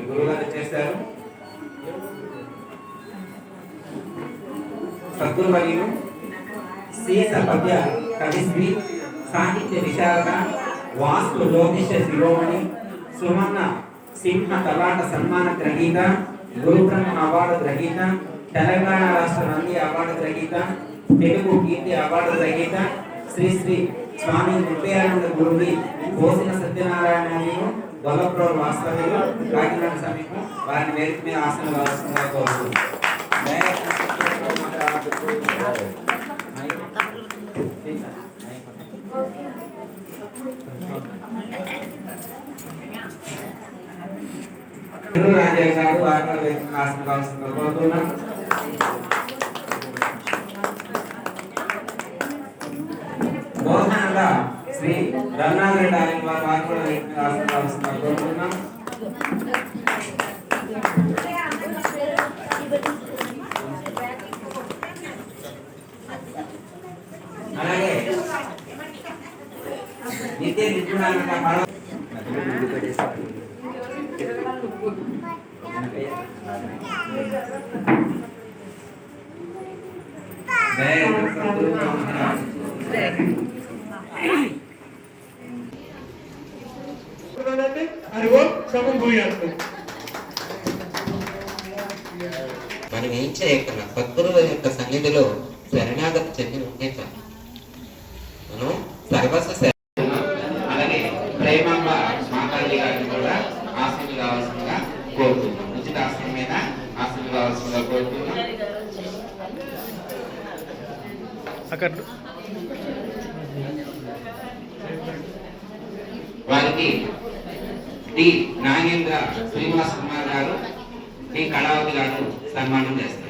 ఈ గురువు చేశారు సద్గురు మరియు శ్రీ సభ్య కవిశ్రీ సాహిత్య విశారద వాస్తు లోకేశ శిరోమణి సుమన్న సింహ తలాట సన్మాన గ్రహీత గురుబ్రహ్మ అవార్డు గ్రహీత తెలంగాణ రాష్ట్ర నంది అవార్డు గ్రహీత తెలుగు కీర్తి అవార్డు గ్రహీత శ్రీ శ్రీ స్వామి నిర్భయానంద గురువి కోసిన సత్యనారాయణ మరియు గొల్లప్రోడ్ వాస్తవ్యులు కాకినాడ సమీపం వారిని వేదిక మీద ఆసనం కావాల్సిందిగా కోరుతున్నాను రాజయ్య గారు వారిని వేదిక మీద ఆసనం కావాల్సిందిగా కోరుతున్నాం బోధనగా శ్రీ రఘునాథరెడ్డి ఆయన వారి వారు కూడా వేదిక మీద ఆసనం కావాల్సిందిగా కోరుతున్నాం అలాగే నిత్య నిపుణులంగా పడవ జయ సద్గురు భూయాస్తు మనం ఏం చేయకుండా సద్గురువు యొక్క సన్నిధిలో శరణాగతి చెంది ఉంటే చాలు. మనం సర్వస్వ శర- అలాగే ప్రేమమ్మ మాతాజీ గారిని కూడా ఆశీస్సులు కావాల్సిందిగా కోరుతున్నాం. ఉచిత ఆశ్రమం మీద ఆశీస్సులు కావాల్సిందిగా కోరుతున్నాం. అక్కడ వారికి డి నాగేంద్ర శ్రీనివాస్ కుమార్ గారు డి కళావతి గారు సన్మానం చేస్తారు.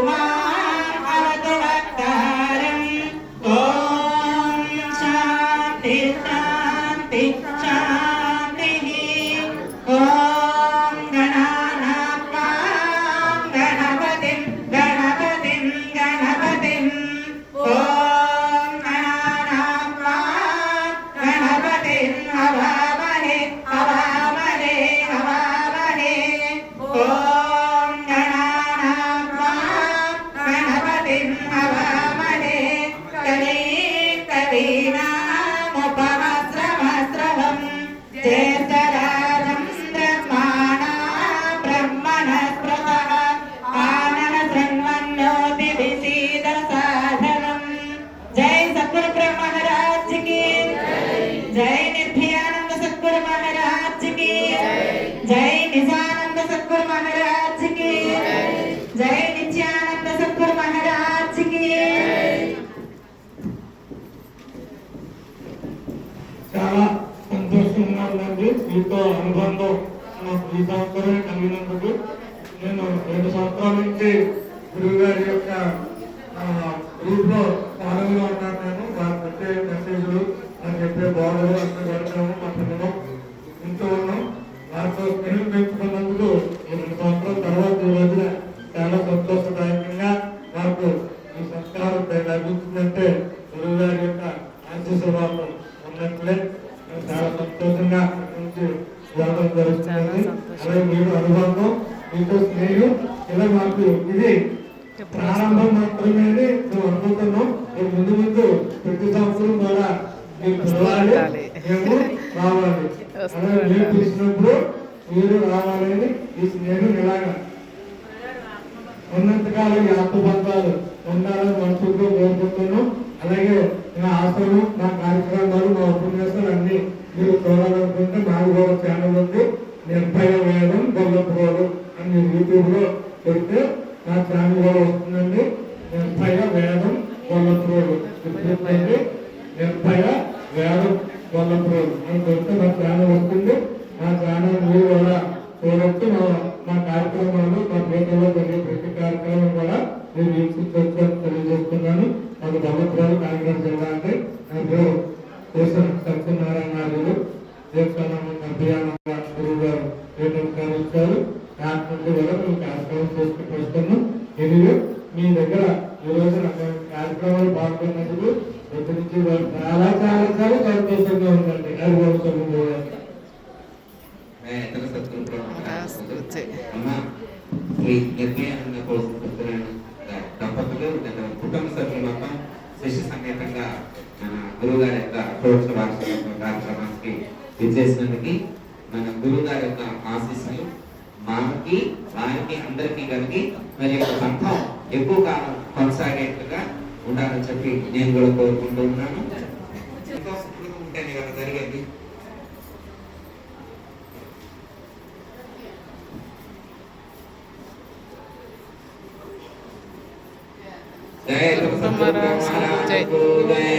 tomar. రెండు నుంచి గురువు గారి యొక్క గ్రూప్లో ఫాలోగా ఉన్నాను నేను. వారు పెట్టే మెసేజ్లు అని చెప్పే బోధలు అక్కడ పెడతాము మా పిల్లలు ఉన్నాం. వారితో తెలుగు పెంచు ప్రారంభం మాత్రమే అని మేము అనుకుంటున్నాం ఇక ముందు ముందు ప్రతి సంవత్సరం కూడా మేము పిలిచినప్పుడు మీరు రావాలని ఇలాగా ఉన్నంతకాలం ఈ ఉండాలని మనసుతో కోరుకుంటున్నాం. అలాగే నా ఆశ్రమం నా కార్యక్రమాలు మా ఉపన్యాసాలు అన్ని మీరు చూడాలనుకుంటే మాకు కూడా ఛానల్ ఉంది నిర్భయ వేదం గొల్లపురోడు అని మీరు యూట్యూబ్లో పెడితే నా ఛానల్ కూడా వస్తుందండి నిర్భయ వేదం గొల్లపురోడు చెప్పండి నిర్భయ వేదం గొల్లపురోడు నేను పెడితే నా ఛానల్ వస్తుంది. నా ఛానల్ మీరు కూడా చూడొచ్చు. మా మా కార్యక్రమాలు మా పేటలో జరిగే ప్రతి కార్యక్రమం కూడా నేను వీక్షించవచ్చు అని తెలియజేస్తున్నాను. మాకు భగవత్రాలు కాకినాడ జిల్లా అంటే నా పేరు చేసిన సత్యనారాయణ గారు దేవస్థానం అభియానంగా గురువు గారు పేటలు ఇచ్చారు దాని నుండి కూడా మేము కార్యక్రమం చేసుకుంటూ వస్తున్నాం ఎనివే మీ దగ్గర ఈ రోజు నాకు కార్యక్రమాలు పాల్గొన్నందుకు ఇక్కడి నుంచి చాలా చాలా సంతోషంగా ఉందండి. అరుగోత్సవం కూడా కుటుంబ సభ్యులు మొత్తం సమేతంగా మన గురువు గారి యొక్క అప్రోక్ష కార్యక్రమానికి విచ్చేసినందుకు మన గురువు యొక్క ఆశీస్సులు మాకి వారికి అందరికి కలిగి మరి యొక్క బంధం ఎక్కువ కాలం కొనసాగేట్టుగా ఉండాలని చెప్పి నేను కూడా కోరుకుంటూ ఉన్నాను ఎంతో సుఖంగా ఉంటేనే కదా జరిగేది జై